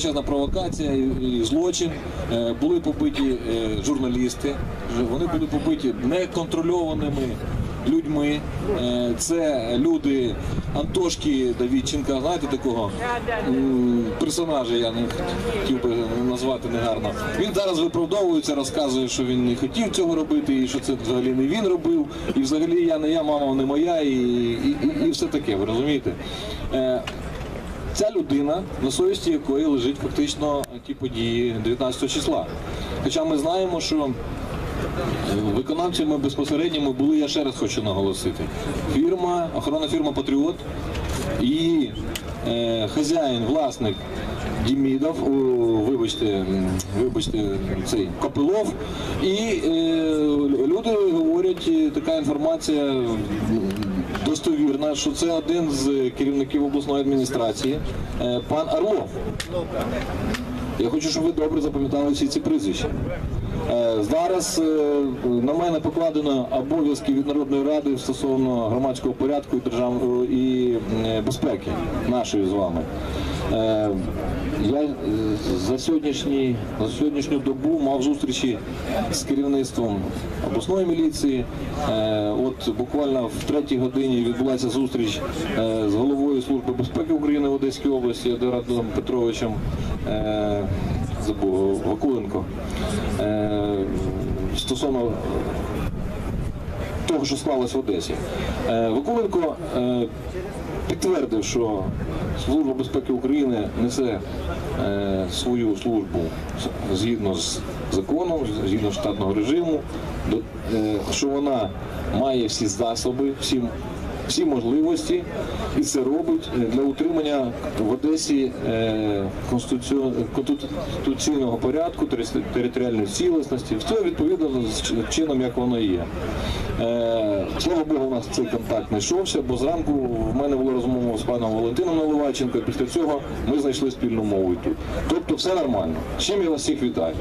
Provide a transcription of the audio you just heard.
величезна провокація і, злочин. Е, Були побиті е, журналісти, вони були побиті неконтрольованими людьми. Е, Це люди Антошки Давідченка, знаєте такого персонажа, я не хотів би назвати негарно. Він зараз виправдовується, розказує, що він не хотів цього робити, і що це взагалі не він робив, і взагалі я не я, мама не моя, і, і, і, і все таке, ви розумієте? Е, Ця людина, на совісті якої лежить фактично ті події 19 числа. Хоча ми знаємо, що е, виконавцями безпосередніми були, я ще раз хочу наголосити, фірма, охоронна фірма Патріот і е, хазяїн, власник Дімідов, о, вибачте, вибачте, цей Копилов. І е, люди говорять, е, така інформація достовірна, що це один з керівників обласної адміністрації, е, пан Орлов. Я хочу, щоб ви добре запам'ятали всі ці прізвища. Е, Зараз е, на мене покладено обов'язки від Народної ради стосовно громадського порядку і е, безпеки нашої з вами. Е, Я е, за за сьогоднішню добу мав зустрічі з керівництвом обласної міліції. Е, От буквально в третій годині відбулася зустріч з головою служби безпеки України в Одеській області Едуардом Петровичем. Вакуленко. Стосовно того, що склалось в Одесі. Вакуленко підтвердив, що Служба безпеки України несе е, свою службу згідно з законом, згідно штатного режиму, до- е, що вона має всі засоби, всі, всі можливості, і це робить е, для утримання в Одесі е, конституційного порядку, територіальної цілісності, все відповідно з чином, як воно є. Е, Слава Богу, у нас цей контакт знайшовся, бо зранку в мене була розмова з паном Валентином Наливайченко, і після цього ми знайшли спільну мову тут. Тобто все нормально. Чим я вас всіх вітаю.